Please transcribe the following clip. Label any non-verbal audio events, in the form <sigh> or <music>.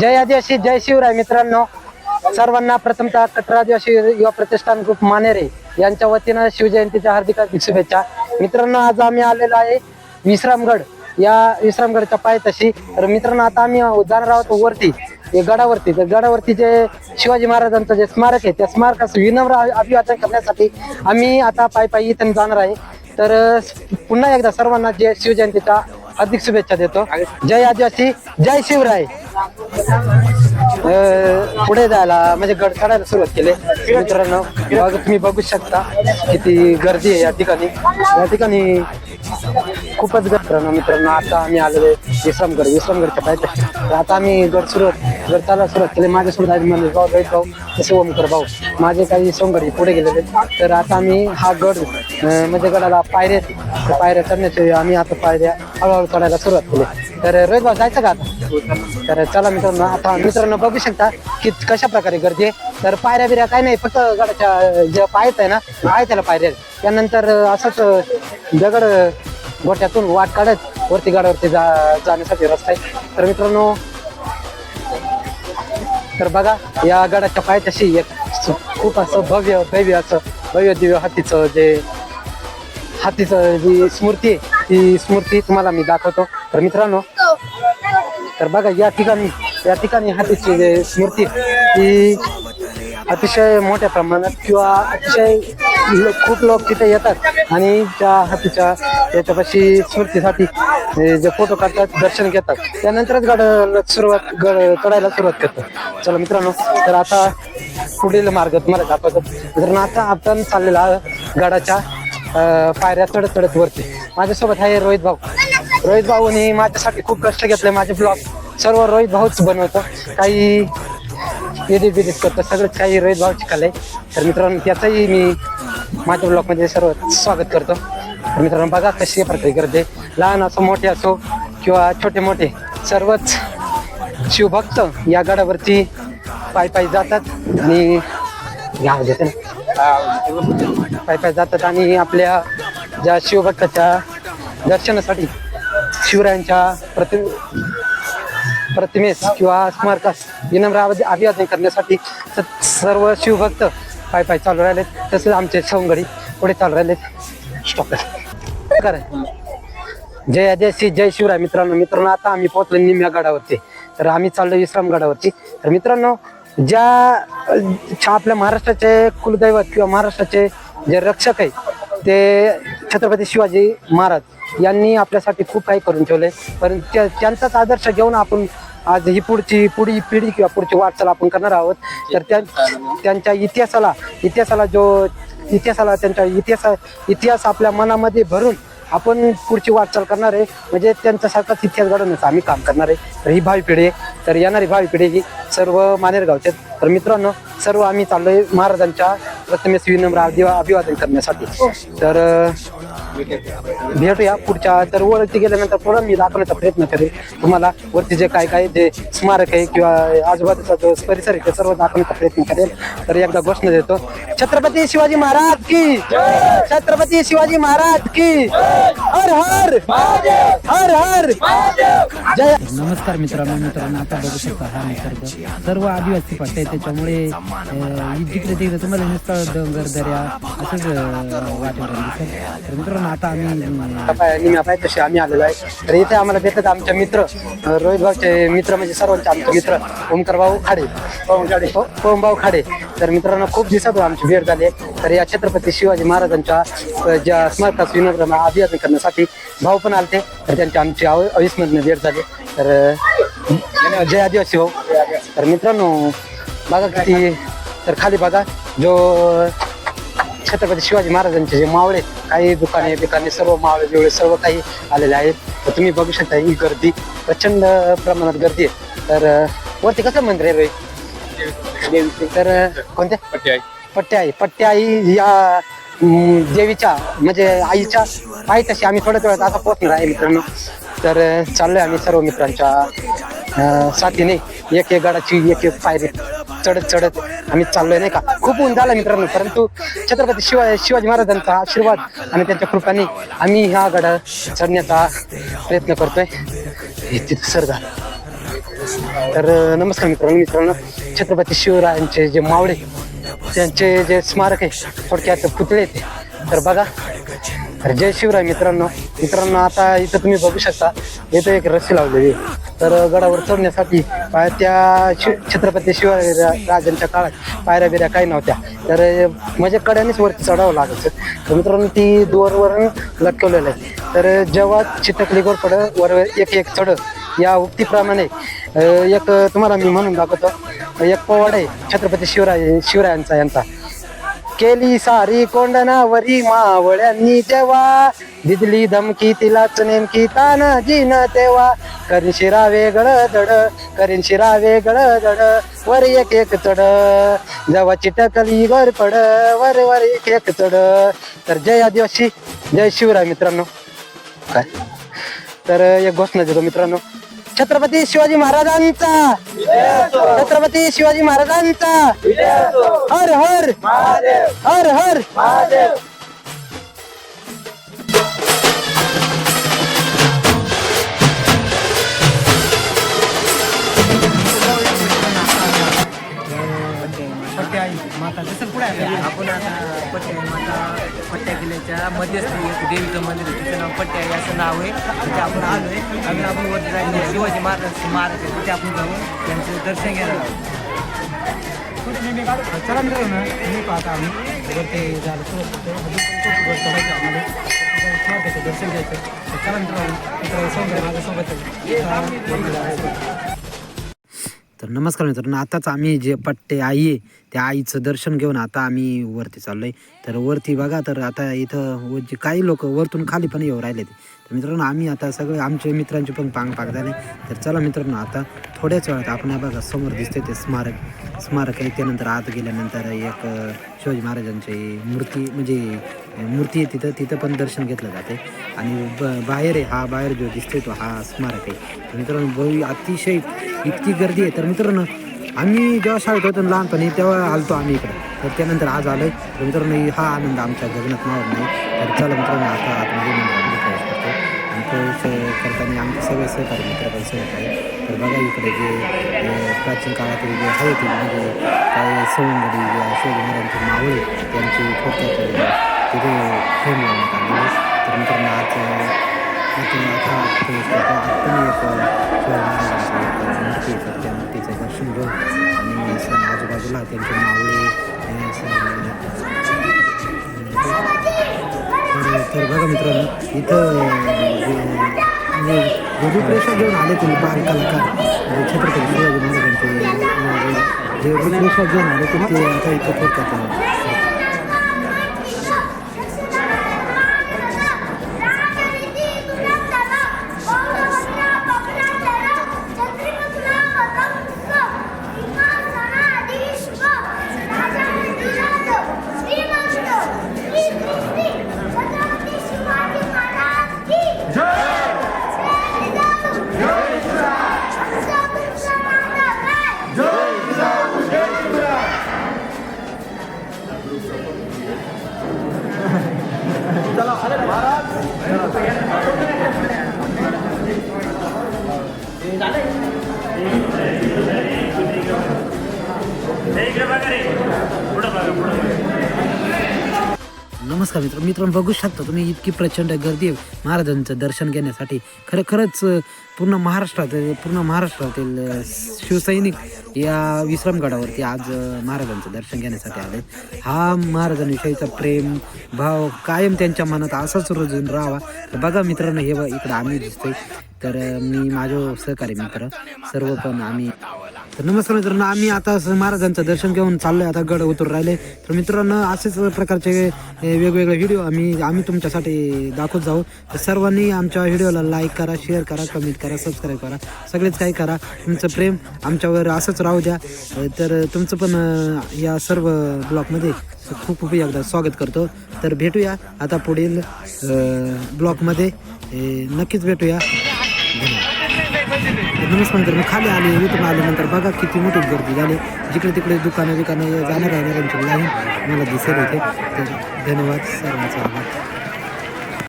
जय आदिवासी जय शिवराय मित्रांनो. सर्वांना प्रथमतः कटरा आदिवासी युवा प्रतिष्ठान ग्रुप मानेरे यांच्या वतीनं शिवजयंतीच्या हार्दिक हार्दिक शुभेच्छा. मित्रांनो आज आम्ही आलेलो आहे विश्रामगड. या विश्रामगडच्या पायथ्याशी तर मित्रांनो आता आम्ही जाणार आहोत वरती गडावरती. तर गडावरती जे शिवाजी महाराजांचं जे स्मारक आहे त्या स्मारकास विनम्र अभिवादन करण्यासाठी आम्ही आता पायी पायी इथून जाणार आहे. तर पुन्हा एकदा सर्वांना जय शिवजयंतीच्या हार्दिक शुभेच्छा देतो. जय आदिवासी जय शिवराय. पुढे जायला म्हणजे गड चढायला सुरुवात केली. मित्रांनो बघ तुम्ही बघू शकता किती गर्दी आहे या ठिकाणी. या ठिकाणी खूपच गर्दी मित्रांनो. आता आम्ही आलेलो आहे विश्रामगड. विश्रामगडच्या पाहिजे तर आता आम्ही गड सुरुवात जर चालायला सुरुवात केली माझ्यासोबत आहे म्हणजे भाऊ रोहित भाऊ तसे ओमकर भाऊ. माझे काही सोंगडी पुढे गेलेले. तर आता आम्ही हा गड म्हणजे गडाला पायऱ्या आहेत. पायऱ्या चढण्याचे आम्ही आता पायऱ्या हळूहळू चढायला सुरुवात केली. तर रोहित भाऊ जायचं का आता? तर चला मित्रांनो आता मित्रांनो बघू शकता की कशा प्रकारे गर्दी आहे. तर पायऱ्या बिऱ्या काय नाही फक्त गडाच्या जे पायत आहे ना आहे त्याला पायऱ्या. त्यानंतर असंच दगड गोट्यातून वाट काढत वरती गडावरती जा जाण्यासाठी रस्ता आहे. तर मित्रांनो तर बघा या गडाच्या पायथ्याशी एक खूप असं भव्य भव्य असं भव्य दिव्य हातीचं जे हातीचं जी स्मृती आहे ती स्मृती तुम्हाला मी दाखवतो. तर मित्रांनो तर बघा या ठिकाणी या ठिकाणी हातीची जे स्मृती ती अतिशय मोठ्या प्रमाणात किंवा अतिशय खूप लोक तिथे येतात आणि त्या हातीच्या याच्यापाशी स्मृतीसाठी हे जे फोटो काढतात दर्शन घेतात त्यानंतरच गड सुरुवात गड चढायला सुरुवात करतात. चला मित्रांनो तर आता पुढील मार्ग तुम्हाला दाखवतो. मित्रांनो आता आपण चाललेला गडाच्या पायऱ्या चढत चढत वरती. माझ्यासोबत आहे रोहित भाऊ. रोहित भाऊनी माझ्यासाठी खूप कष्ट घेतले माझे ब्लॉग सर्व रोहित भाऊच बनवतो. काही एडिट बिडिट करतो सगळंच काही रोहित भाऊ शिकायलंय तर मित्रांनो त्याचंही मी माझ्या ब्लॉगमध्ये सर्व स्वागत करतो. तर मित्रांनो बघा कशी प्रक्रिया करते लहान असो मोठे असो किंवा छोटे मोठे सर्वच शिवभक्त या गडावरती पायी पायी जातात आणि घ्या देते ना? पायी पायी जातात आणि आपल्या ज्या शिवभक्ताच्या दर्शनासाठी शिवरायांच्या प्रति प्रतिमेस किंवा स्मारकास विनम्र अभिवादन करण्यासाठी सर्व शिवभक्त पाय पाय चालू राहिलेत. तसेच आमचे सवंगडी पुढे चालू राहिलेत. <laughs> स्टॉप करा जय आदिवासी जय शिवराय. मित्रांनो मित्रांनो आता आम्ही पोहोचलो निम्या गडावरती. तर आम्ही चाललो विश्राम गडावरती. तर मित्रांनो ज्या छा- आपल्या महाराष्ट्राचे कुलदैवत किंवा महाराष्ट्राचे जे रक्षक आहे ते छत्रपती शिवाजी महाराज यांनी आपल्यासाठी खूप काही करून ठेवले पण त्या- त्यांचाच आदर्श घेऊन आपण आज ही पुढची पुढी पिढी किंवा पुढची वाटचाल आपण करणार आहोत. तर त्यांच्या इतिहासाला इतिहासाला जो इतिहासाला त्यांच्या इतिहासा इतिहास आपल्या मनामध्ये भरून आपण पुढची वाटचाल करणार आहे. म्हणजे त्यांच्यासारखाच इतिहास घडवण्याचं आम्ही काम करणार आहे. तर ही भावी पिढी तर येणारी भावी पिढी ही सर्व मानेरगावचे तर मित्रांनो सर्व आम्ही चाललोय महाराजांच्या प्रतिमेस विनम्र अभिवादन करण्यासाठी. तर भेटूया पुढच्या तर वरती गेल्यानंतर पुढं मी दाखवण्याचा प्रयत्न करेल तुम्हाला वरती जे काय काय जे स्मारक आहे किंवा आजूबाजूचा जो परिसर आहे ते सर्व दाखवण्याचा प्रयत्न करेल तर एकदा घोषणा देतो. छत्रपती शिवाजी महाराज की छत्रपती शिवाजी महाराज की. हर हर हर हर नमस्कार मित्रांनो मित्रांनो आता बघू शकता हा निसर्ग. सर्व आदिवासी पट्टे आहे त्याच्यामुळे जिकडे तिकडे तुम्हाला नुसतं डोंगर दर्या असंच वाटत तर मित्रांनो आता आम्ही निम्या तसे आम्ही आलेलो आहे. तर इथे आम्हाला भेटत आमच्या मित्र रोहित भाऊचे मित्र म्हणजे सर्वांचे आमचे मित्र ओमकर भाऊ खाडे. हो, पवन खाडे पवन भाऊ खाडे. तर मित्रांनो खूप दिवसातून आमची भेट झाली तर या छत्रपती शिवाजी महाराजांच्या ज्या स्मारकाचं विनोद अभिवादन करण्यासाठी भाऊ पण आलते तर त्यांची आमची अव- अविस्मरणीय भेट झाली. तर जय आदिवासी भाऊ. तर मित्रांनो बघा किती तर खाली बघा जो छत्रपती शिवाजी महाराजांचे जे मावळे काही दुकाने बिकाने सर्व मावळे बिवळे सर्व काही आलेले आहेत. तर तुम्ही बघू शकता ही गर्दी प्रचंड प्रमाणात गर्दी आहे. तर वरती कसं मंदिर आहे रोहित तर कोणत्या पट्ट्या आई पट्ट्या आई या देवीच्या म्हणजे आईच्या आई तशी. आम्ही थोड्या वेळात आता पोहोचणार आहे मित्रांनो. तर चाललोय आम्ही सर्व मित्रांच्या साथीने. एक एक गडाची एक एक पायरी चढत चढत आम्ही चाललोय नाही का? खूप ऊन झालं मित्रांनो परंतु छत्रपती शिवाय शिवाजी महाराजांचा आशीर्वाद आणि त्यांच्या कृपाने आम्ही ह्या गडा चढण्याचा प्रयत्न करतोय. तिथं सर झालं तर नमस्कार मित्रांनो मित्रांनो. छत्रपती शिवरायांचे जे मावळे त्यांचे जे स्मारक आहे थोडक्यात पुतळे आहेत. तर बघा तर जय शिवराय मित्रांनो. मित्रांनो आता इथं तुम्ही बघू शकता इथं एक रस्सी लावलेली आहे. तर गडावर चढण्यासाठी पाय- त्या शि छत्रपती शिवाजी रा- राजांच्या काळात पायऱ्या बिऱ्या काही नव्हत्या. तर म्हणजे कड्यानेच वरती चढावं लागायचं. तर मित्रांनो ती दोरवरून लटकवलेलं आहे. तर जेव्हा चितकली गोरपड वर एक एक चढ या उक्तीप्रमाणे एक तुम्हाला मी म्हणून दाखवतो. एक पोवाड आहे छत्रपती शिवराय शिवरायांचा यांचा. केली सारी कोंडणावरी मावळ्यांनी जेव्हा दिदली धमकी तिलाच नेमकी तानाजी न तेव्हा. करीन शिरा वेगळ धड करीन शिरा वेगळ धड वर एक एक चढ. जेव्हा चिटकली वर पड वर वर एक एक चढ. तर जय आदिवासी जय शिवराय मित्रांनो. काय? तर एक घोषणा देतो मित्रांनो. छत्रपती शिवाजी महाराजांचा छत्रपती शिवाजी महाराजांचा. हर हर हर हर. माता जसं पुढे आपण आता त्याच्या मध्यस्थी एक देवीचं मंदिर आहे तिचं नाव पट्ट्या आहे असं नाव आहे. तिथे आपण आलो आहे अजून आपण वरती जायचं शिवाजी महाराज महाराज आहे तिथे आपण जाऊन त्यांचं दर्शन घ्यायला आहोत. चला मी पाहता आम्ही. वरती झालं चढायचं आम्हाला. दर्शन घ्यायचं चला मित्र माझ्यासोबत तर नमस्कार मित्रांनो आताच आम्ही जे पट्टे आई आहे त्या आईचं दर्शन घेऊन आता आम्ही वरती चाललो आहे तर वरती बघा तर आता इथं व- जे काही लोक वरतून खाली पण येऊ राहिले ते तर मित्रांनो आम्ही आता सगळे आमचे मित्रांचे पण पांग पाक झाले. तर चला मित्रांनो आता थोड्याच वेळात आपण बघा समोर दिसते ते स्मारक. स्मारक आहे त्यानंतर आत गेल्यानंतर एक शिवाजी महाराजांची मूर्ती म्हणजे मूर्ती आहे तिथं तिथं पण दर्शन घेतलं जाते आणि ब बाहेर आहे हा बाहेर जो दिसतोय तो हा स्मारक आहे. मित्रांनो अतिशय इतकी गर्दी आहे. तर मित्रांनो आम्ही जेव्हा शाळेत होतो लहानपणी तेव्हा आलतो आम्ही इकडे. तर त्यानंतर आज आलोय. तर मित्रांनो हा आनंद आमच्या गगनात मावत नाही. तर चला मित्रांनो आता आतमध्ये प्रवेश करतो. आणि प्रवेश करताना आमचे सगळे सहकारी मित्र पण सोबत आहे तर बघा इकडे जे प्राचीन काळातील जे आहे ते म्हणजे काय सवंगडी जे शिवाजी महाराजांचे मावळे त्यांची थोडक्यात अ, तिथे फेम लावण्यात आलेली तर मित्रांनो आज आता प्रवेश करतो. आपण एक अ, एक मित्रांनो इथं जे म्हणजे जे घेऊन आले तुम्ही बाल कलाकार. म्हणजे छत्रपती शिवाजी महाराजांचे अं, जे रूपरेषा घेऊन आले तुम्ही ते आता इथं करतात नमस्कार मित्र मित्रांनो बघू शकता तुम्ही इतकी प्रचंड गर्दी आहे. महाराजांचं दर्शन घेण्यासाठी. खरं खरंच पूर्ण महाराष्ट्रातील पूर्ण महाराष्ट्रातील शिवसैनिक या विश्रामगडावरती आज महाराजांचं दर्शन घेण्यासाठी आले हा महाराजांविषयीचा प्रेम भाव कायम त्यांच्या मनात असाच रुजून राहावा. तर बघा मित्रांनो हे इकडं आम्ही दिसतोय. तर मी माझ्या सहकारी मित्र सर्व पण आम्ही तर नमस्कार मित्रांनो आम्ही आता महाराजांचं दर्शन घेऊन चाललोय आता गड उतरून राहिले. तर मित्रांनो असेच प्रकारचे वेगवेगळे व्हिडिओ आम्ही आम्ही तुमच्यासाठी दाखवत जाऊ. तर सर्वांनी आमच्या व्हिडिओला लाईक करा शेअर करा कमेंट करा सबस्क्राईब करा. सगळेच काही करा. तुमचं प्रेम आमच्यावर असंच राहू द्या. तर तुमचं पण या सर्व ब्लॉगमध्ये खूप खूप एकदा स्वागत करतो. तर भेटूया आता पुढील ब्लॉगमध्ये नक्कीच भेटूया. तर नमस्कार मी खाली आले इथून आल्यानंतर बघा किती मोठी गर्दी झाली. जिकडे तिकडे दुकानं बिकानं जाणार आहे लाईन मला दिसेल इथे. तर धन्यवाद सर्वांचा आभार.